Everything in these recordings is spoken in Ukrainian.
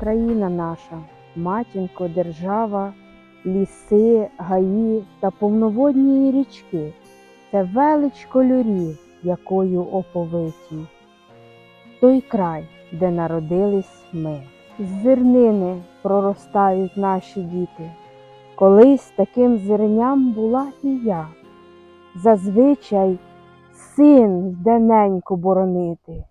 країна наша, матінко, держава, ліси, гаї та повноводні річки це велич кольорів, якою оповиті. Той край, де народились ми. З зернини проростають наші діти. Колись таким зерням була і я. Зазвичай син йде неньку боронити,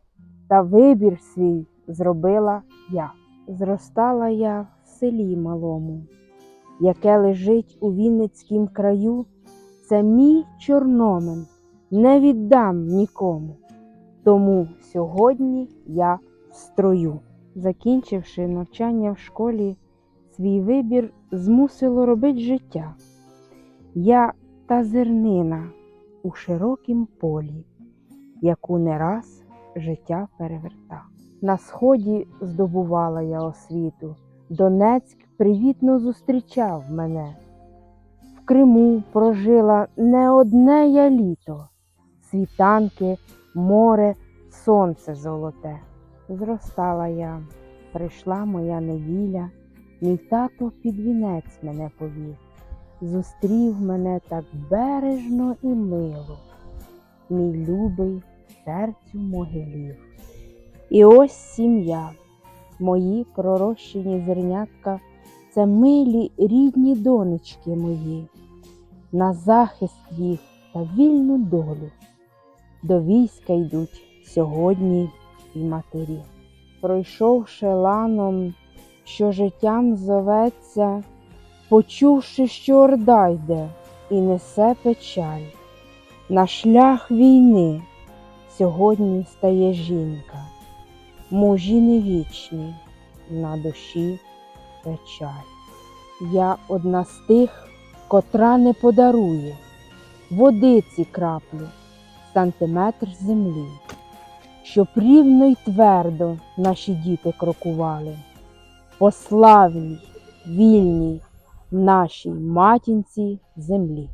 та вибір свій зробила я. Зростала я в селі малому, яке лежить у Вінницькім краю. Це мій чорномен, не віддам нікому. Тому сьогодні я в строю. Закінчивши навчання в школі, свій вибір змусило робить життя. Я та зернина у широкім полі, яку не раз життя переверта. На сході здобувала я освіту, Донецьк привітно зустрічав мене. В Криму прожила не одне я літо, світанки, море, сонце золоте. Зростала я, прийшла моя неділя, мій тато під вінець мене повів, зустрів мене так бережно і мило, мій любий серцю могилів. І ось сім'я, мої пророщені зернятка, це милі рідні донечки мої, на захист їх та вільну долю. До війська йдуть сьогодні і матері. Пройшовши ланом, що життям зоветься, почувши, що орда йде і несе печаль. На шлях війни сьогодні стає жінка, мужі не вічні, на душі печаль. Я одна з тих, котра не подарує водиці краплю, сантиметр землі, щоб рівно й твердо наші діти крокували, по славній, вільній нашій матінці землі.